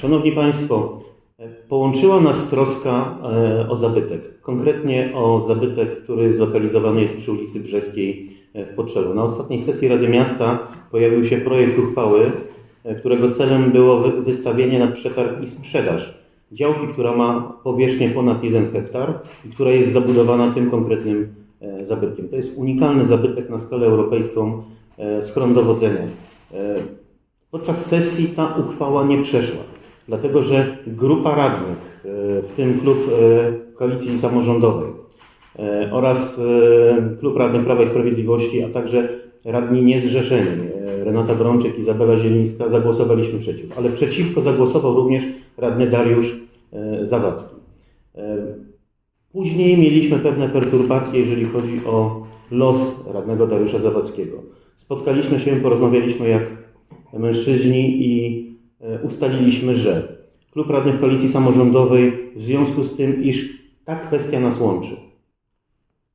Szanowni Państwo, połączyła nas troska e, o zabytek. Konkretnie o zabytek, który zlokalizowany jest przy ulicy Brzeskiej e, w Poczelu. Na ostatniej sesji Rady Miasta pojawił się projekt uchwały, e, którego celem było wy- wystawienie na przetarg i sprzedaż działki, która ma powierzchnię ponad 1 hektar i która jest zabudowana tym konkretnym zabytkiem. To jest unikalny zabytek na skalę europejską, schron dowodzenia. Podczas sesji ta uchwała nie przeszła, dlatego że grupa radnych, e, w tym klub e, Koalicji Samorządowej e, oraz klub radnych Prawa i Sprawiedliwości, a także radni niezrzeszeni Renata Brączyk, Izabela Zielińska zagłosowaliśmy przeciw, ale przeciwko zagłosował również radny Dariusz Zawadzki. Później mieliśmy pewne perturbacje, jeżeli chodzi o los radnego Dariusza Zawadzkiego. Spotkaliśmy się, porozmawialiśmy jak mężczyźni i e, ustaliliśmy, że Klub Radnych Koalicji Samorządowej w związku z tym, iż ta kwestia nas łączy,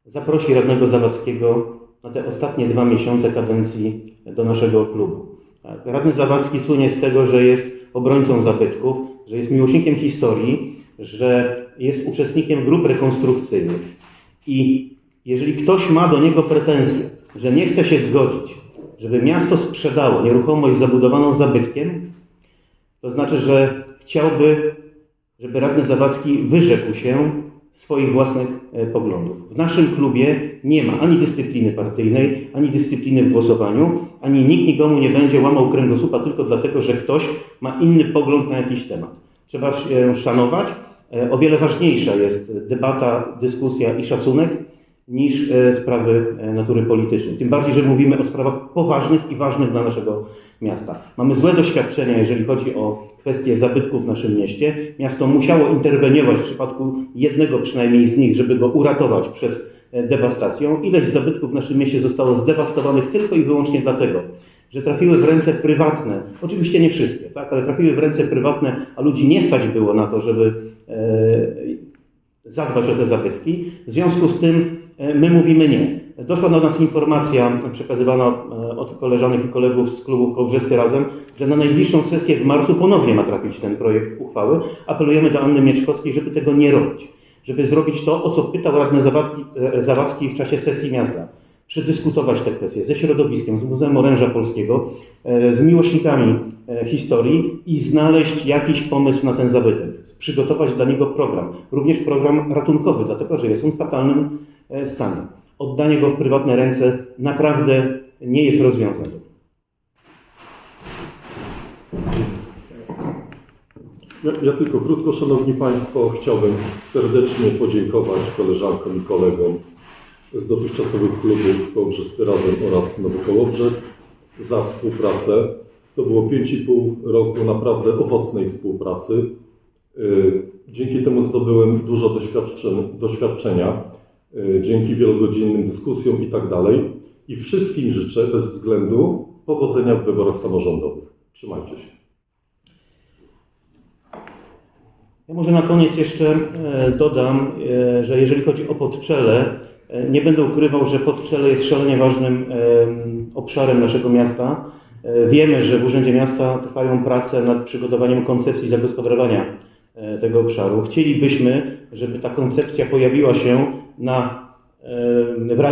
zaprosi radnego Zawadzkiego na te ostatnie dwa miesiące kadencji do naszego klubu. Tak, Radny Zawadzki słynie z tego, że jest obrońcą zabytków, że jest miłośnikiem historii, że jest uczestnikiem grup rekonstrukcyjnych i jeżeli ktoś ma do niego pretensje, że nie chce się zgodzić, żeby miasto sprzedało nieruchomość zabudowaną zabytkiem, to znaczy, że chciałby, żeby radny Zawadzki wyrzekł się swoich własnych e, poglądów. W naszym klubie nie ma ani dyscypliny partyjnej, ani dyscypliny w głosowaniu, ani nikt nikomu nie będzie łamał kręgosłupa tylko dlatego, że ktoś ma inny pogląd na jakiś temat. Trzeba się szanować. E, O wiele ważniejsza jest debata, dyskusja i szacunek niż e, sprawy e, natury politycznej. Tym bardziej, że mówimy o sprawach poważnych i ważnych dla naszego miasta. Mamy złe doświadczenia, jeżeli chodzi o kwestie zabytków w naszym mieście. Miasto musiało interweniować w przypadku jednego przynajmniej z nich, żeby go uratować przed e, dewastacją. Ileś zabytków w naszym mieście zostało zdewastowanych tylko i wyłącznie dlatego, że trafiły w ręce prywatne, oczywiście nie wszystkie, tak, ale trafiły w ręce prywatne, a ludzi nie stać było na to, żeby e, zadbać o te zabytki. W związku z tym my mówimy nie. Doszła do nas informacja przekazywana e, od koleżanek i kolegów z klubu Kołbrzescy Razem, że na najbliższą sesję w marcu ponownie ma trafić ten projekt uchwały. Apelujemy do Anny Mieczkowskiej, żeby tego nie robić. Żeby zrobić to, o co pytał radny Zawadzki, e, w czasie sesji miasta. Przedyskutować te kwestie ze środowiskiem, z Muzeum Oręża Polskiego, e, z miłośnikami e, historii i znaleźć jakiś pomysł na ten zabytek. Przygotować dla niego program. Również program ratunkowy, dlatego że jest on w fatalnym e, stanie. Oddanie go w prywatne ręce naprawdę nie jest rozwiązaniem. Ja, ja tylko krótko, Szanowni Państwo, chciałbym serdecznie podziękować koleżankom i kolegom z dotychczasowych klubów Kołbrzescy Razem oraz Nowy Kołobrzeg za współpracę. To było 5,5 roku naprawdę owocnej współpracy. Yy, Dzięki temu zdobyłem dużo doświadczeń, doświadczenia, yy, dzięki wielogodzinnym dyskusjom i tak dalej. I wszystkim życzę bez względu powodzenia w wyborach samorządowych. Trzymajcie się. Ja może na koniec jeszcze e, dodam, e, że jeżeli chodzi o Podczele, nie będę ukrywał, że Podczele jest szalenie ważnym obszarem naszego miasta. E, Wiemy, że w Urzędzie Miasta trwają prace nad przygotowaniem koncepcji zagospodarowania e, tego obszaru. Chcielibyśmy, żeby ta koncepcja pojawiła się na,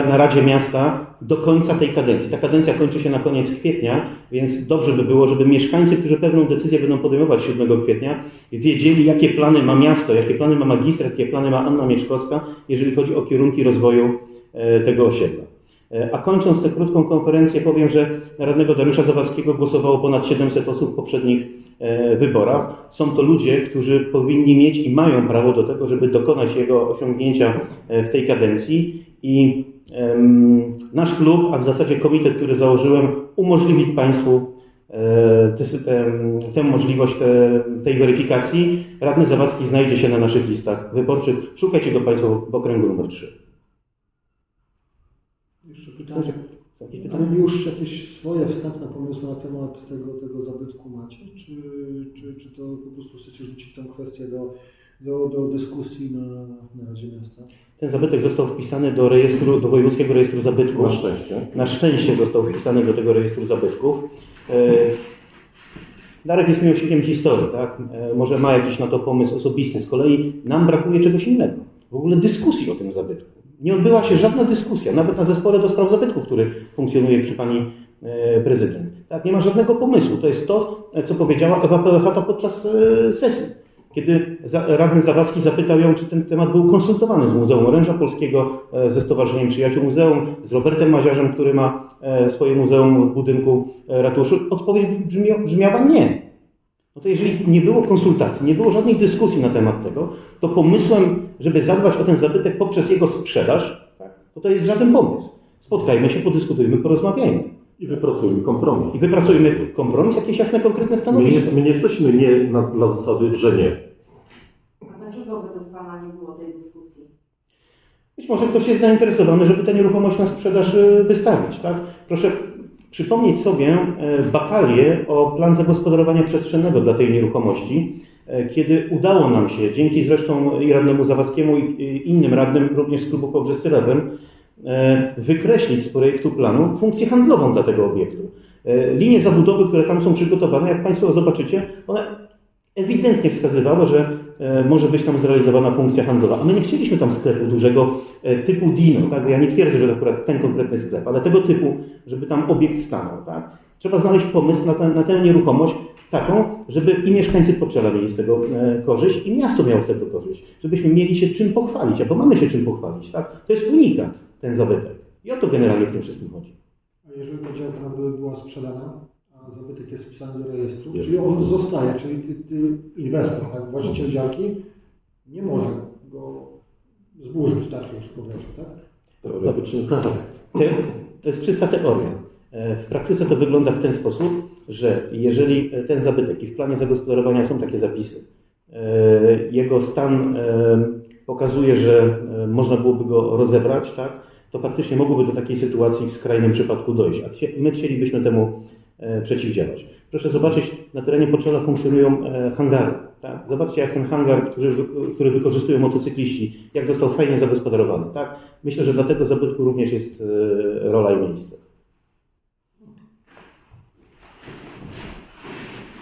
na Radzie Miasta do końca tej kadencji. Ta kadencja kończy się na koniec kwietnia, więc dobrze by było, żeby mieszkańcy, którzy pewną decyzję będą podejmować 7 kwietnia, wiedzieli, jakie plany ma miasto, jakie plany ma magistrat, jakie plany ma Anna Mieczkowska, jeżeli chodzi o kierunki rozwoju e, tego osiedla. E, A kończąc tę krótką konferencję, powiem, że na radnego Dariusza Zawadzkiego głosowało ponad 700 osób w poprzednich e, wyborach. Są to ludzie, którzy powinni mieć i mają prawo do tego, żeby dokonać jego osiągnięcia w tej kadencji. I nasz klub, a w zasadzie komitet, który założyłem, umożliwi Państwu e, tę, tę, możliwość te, tej weryfikacji. Radny Zawadzki znajdzie się na naszych listach wyborczych. Szukajcie go Państwo w okręgu numer 3. Jeszcze pytanie. Jakieś pytania? Ale już jakieś swoje wstępne pomysły na temat tego, tego zabytku macie? Czy, czy, czy to po prostu chcecie rzucić tę kwestię do, do, do dyskusji na, na Radzie Miasta? Ten zabytek został wpisany do rejestru, do Wojewódzkiego Rejestru Zabytków. Na szczęście. Na szczęście został wpisany do tego rejestru zabytków. E, Darek jest miłośnikiem historii, tak? E, może ma jakiś na to pomysł osobisty. Z kolei nam brakuje czegoś innego. W ogóle dyskusji o tym zabytku. Nie odbyła się żadna dyskusja, nawet na zespole do spraw zabytków, który funkcjonuje przy pani e, prezydent. Tak? Nie ma żadnego pomysłu. To jest to, co powiedziała Ewa Pelechata podczas sesji. Kiedy radny Zawadzki zapytał ją, czy ten temat był konsultowany z Muzeum Oręża Polskiego, e, ze Stowarzyszeniem Przyjaciół Muzeum, z Robertem Maziarzem, który ma e, swoje muzeum w budynku e, ratuszu, odpowiedź brzmia, brzmiała nie. No to jeżeli nie było konsultacji, nie było żadnej dyskusji na temat tego, to pomysłem, żeby zadbać o ten zabytek poprzez jego sprzedaż, tak, to to jest żaden pomysł. Spotkajmy się, podyskutujmy, porozmawiajmy. I wypracujmy kompromis. I wypracujmy kompromis, jakieś jasne, konkretne My stanowisko. my nie jesteśmy nie na, dla zasady, że nie. A dlaczego według Pana nie było tej dyskusji? Być może ktoś jest zainteresowany, żeby tę nieruchomość na sprzedaż e, wystawić. Tak? Proszę przypomnieć sobie e, batalię o plan zagospodarowania przestrzennego dla tej nieruchomości, e, kiedy udało nam się, dzięki zresztą i radnemu Zawadzkiemu i innym radnym, również z klubu Pobrzescy Razem, wykreślić z projektu planu funkcję handlową dla tego obiektu. E, Linie zabudowy, które tam są przygotowane, jak Państwo zobaczycie, one ewidentnie wskazywały, że e, może być tam zrealizowana funkcja handlowa. A my nie chcieliśmy tam sklepu dużego e, typu Dino. Tak? Ja nie twierdzę, że akurat ten konkretny sklep, ale tego typu, żeby tam obiekt stanął. Tak? Trzeba znaleźć pomysł na, tę- na tę nieruchomość taką, żeby i mieszkańcy Podczela mieli z tego e, korzyść, i miasto miało z tego korzyść. Żebyśmy mieli się czym pochwalić, albo mamy się czym pochwalić. Tak? To jest unikat, ten zabytek. I o to generalnie w tym wszystkim chodzi. A jeżeli ta działka by była sprzedana, a zabytek jest wpisany do rejestru, Jest. czyli on zostaje, czyli ty, ty inwestor, tak, właściciel działki nie może go zburzyć, tak już powiedzmy, tak? Teoretycznie tak. To jest czysta teoria. E, W praktyce to wygląda w ten sposób, że jeżeli ten zabytek i w planie zagospodarowania są takie zapisy, e, jego stan e, pokazuje, że można byłoby go rozebrać, tak, to faktycznie mogłoby do takiej sytuacji w skrajnym przypadku dojść. A my chcielibyśmy temu e, przeciwdziałać. Proszę zobaczyć, na terenie Poczela funkcjonują e, hangary. Tak? Zobaczcie, jak ten hangar, który, który wykorzystują motocykliści, jak został fajnie zagospodarowany. Tak? Myślę, że dla tego zabytku również jest e, rola i miejsce.